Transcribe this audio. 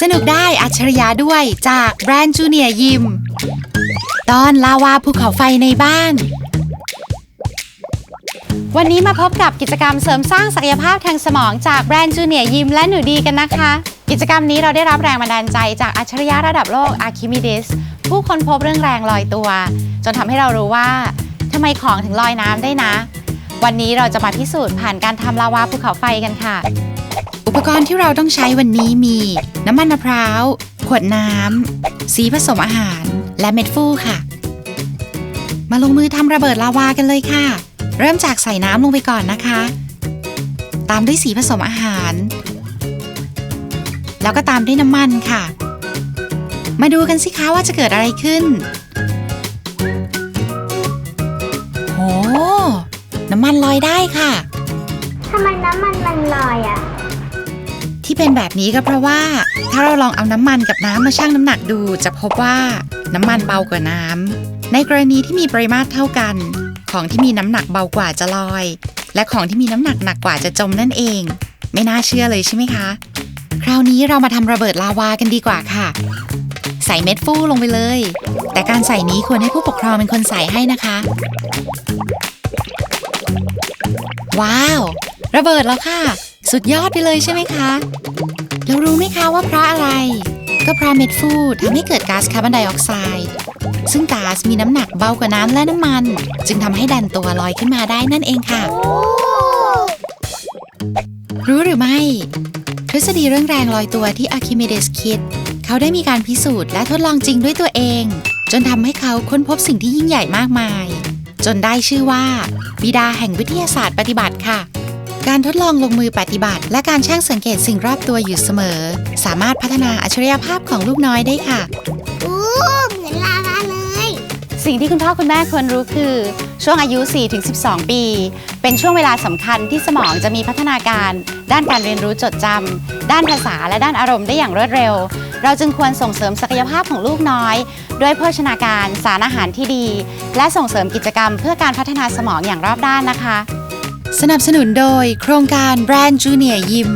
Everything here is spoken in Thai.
สนุกได้อัจฉริยะด้วยจากแบรนด์จูเนียยิม ตอนลาวาภูเขาไฟในบ้าน วันนี้มาพบกับกิจกรรมเสริมสร้างศักยภาพทางสมองจากแบรนด์จูเนียยิมและหนูดีกันนะคะ กิจกรรมนี้เราได้รับแรงบันดาลใจจากอัจฉริยะระดับโลกอาร์คิมิดิสผู้ค้นพบเรื่องแรงลอยตัว จนทำให้เรารู้ว่าทำไมของถึงลอยน้ำได้นะ วันนี้เราจะมาพิสูจน์ผ่านการทำลาวาภูเขาไฟกันค่ะ อุปกรณ์ที่เราต้องใช้วันนี้มี น้ำมันมะพร้าว ขวดน้ำ สีผสมอาหาร และเม็ดฟูค่ะ มาลงมือทำระเบิดลาวากันเลยค่ะ เริ่มจากใส่น้ำลงไปก่อนนะคะ ตามด้วยสีผสมอาหาร แล้วก็ตามด้วยน้ำมันค่ะ มาดูกันสิคะว่าจะเกิดอะไรขึ้นโหน้ำมันลอยได้ค่ะทำไมน้ำมันมันลอยอะ เป็นแบบนี้ก็เพราะว่า ถ้าเราลองเอาน้ำมันกับน้ำมาชั่งน้ำหนักดู จะพบว่าน้ำมันเบากว่าน้ำในกรณีที่มีปริมาตรเท่ากัน ของที่มีน้ำหนักเบากว่าจะลอย และของที่มีน้ำหนักหนักกว่าจะจมนั่นเอง ไม่น่าเชื่อเลยใช่ไหมคะ คราวนี้เรามาทำระเบิดลาวากันดีกว่าค่ะ ใส่เม็ดฟูลงไปเลย แต่การใส่นี้ควรให้ผู้ปกครองเป็นคนใส่ให้นะคะ ว้าว ระเบิดแล้วค่ะ สุดยอดไปเลยใช่ไหมคะ แล้วรู้ไหมคะว่าเพราะอะไร ก็เพราะเม็ดฟูทำให้เกิดก๊าซคาร์บอนไดออกไซด์ซึ่งก๊าซมีน้ำหนักเบากว่าน้ำและน้ำมัน จึงทำให้ดันตัวลอยขึ้นมาได้นั่นเองค่ะ รู้หรือไม่ ทฤษฎีเรื่องแรงลอยตัวที่อะคิเมเดสคิด เขาได้มีการพิสูจน์และทดลองจริงด้วยตัวเอง จนทำให้เขาค้นพบสิ่งที่ยิ่งใหญ่มากมาย จนได้ชื่อว่า บิดาแห่งวิทยาศาสตร์ปฏิบัติค่ะ การทดลองลงมือปฏิบัติ และการช่างสังเกตสิ่งรอบตัวอยู่เสมอ สามารถพัฒนาอัจฉริยภาพของลูกน้อยได้ค่ะ อู้เหมือนลาวาเลย สิ่งที่คุณพ่อคุณแม่ควรรู้คือ ช่วงอายุ 4-12 ปี เป็นช่วงเวลาสำคัญที่สมองจะมีพัฒนาการ ด้านการเรียนรู้จดจำด้านภาษาและด้านอารมณ์ได้อย่างรวดเร็ว เราจึงควรส่งเสริมศักยภาพของลูกน้อย ด้วยโภชนาการ สารอาหารที่ดี และส่งเสริมกิจกรรมเพื่อการพัฒนาสมองอย่างรอบด้านนะคะ สนับสนุนโดยโครงการแบรนด์จูเนียยิม